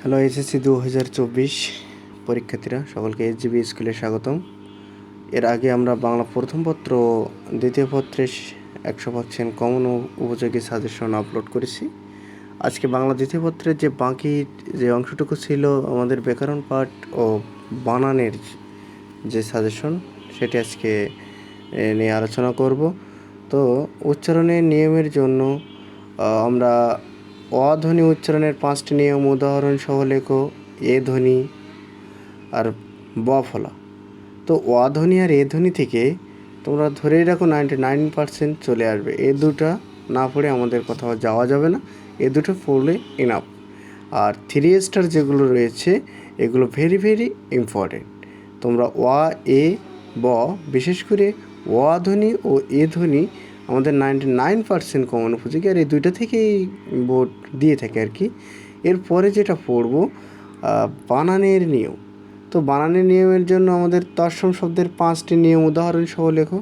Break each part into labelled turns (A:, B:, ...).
A: Hello SSC দু হাজার চব্বিশ পরীক্ষার্থীরা সকলকে এসজিবি স্কুলে স্বাগতম। এর আগে আমরা বাংলা প্রথম পত্র দ্বিতীয় পত্রে একশো পার্সেন্ট কমন উপযোগী সাজেশন আপলোড করেছি। আজকে বাংলা দ্বিতীয় পত্রের যে বাকি যে অংশটুকু ছিল আমাদের ব্যাকরণ পাঠ ও বানানের যে সাজেশন সেটি আজকে নিয়ে আলোচনা করব। তো উচ্চারণের নিয়মের জন্য আহ, আমরা অধ্বনি উচ্চারণের পাঁচটি নিয়ম উদাহরণ সহ লেখো, এ ধ্বনি আর ব ফলা। তো অ ধ্বনি আর এ ধ্বনি থেকে তোমরা ধরেই রাখো নাইনটি নাইন পার্সেন্ট চলে আসবে। এ দুটা না পড়ে আমাদের কোথাও যাওয়া যাবে না। এ দুটো পড়লে এনাফ আর থ্রি স্টার যেগুলো রয়েছে, এগুলো ভেরি ভেরি ইম্পর্টেন্ট তোমরা ওয়া এ, ব, বিশেষ করে ওয়া ধ্বনি ও এ ধ্বনি আমাদের নাইনটি নাইন পার্সেন্ট কমন উপযোগী আর এই দুইটা থেকেই বোর্ড দিয়ে থাকে আর কি। এরপরে যেটা পড়ব বানানের নিয়ম। তো বানানের নিয়মের জন্য আমাদের তৎসম শব্দের পাঁচটি নিয়ম উদাহরণ সহ লেখো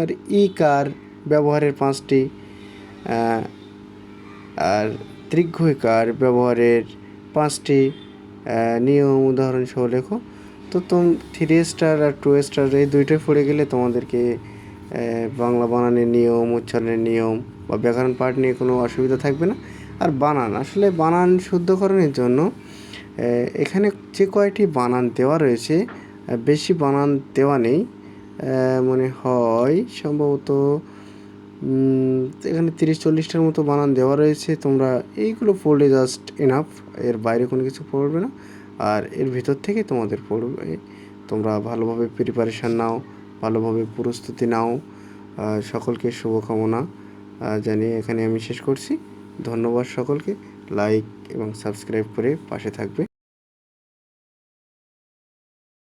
A: আর ই কার ব্যবহারের পাঁচটি আর দীর্ঘকার ব্যবহারের পাঁচটি নিয়ম উদাহরণ সহ লেখো। তো তোম থ্রি স্টার আর টু স্টার এই দুইটাই পড়ে গেলে তোমাদেরকে বাংলা বানানের নিয়ম, উচ্চারণের নিয়ম বা ব্যাকরণ পাঠ নিয়ে কোনো অসুবিধা থাকবে না। আর বানান, আসলে বানান শুদ্ধকরণের জন্য এখানে যে কয়টি বানান দেওয়া রয়েছে বেশি বানান দেওয়া নেই মনে হয় সম্ভবত এখানে তিরিশ চল্লিশটার মতো বানান দেওয়া রয়েছে। তোমরা এইগুলো পড়লে জাস্ট এনাফ এর বাইরে কোনো কিছু পড়বে না। আর এর ভিতর থেকে তোমাদের পড়বে, তোমরা ভালোভাবে প্রিপারেশান নাও। ভালোভাবে প্রস্তুতি নাও। সকলকে শুভকামনা। জানিয়ে এখানে আমি শেষ করছি। ধন্যবাদ সকলকে। লাইক এবং সাবস্ক্রাইব করে পাশে থাকবে।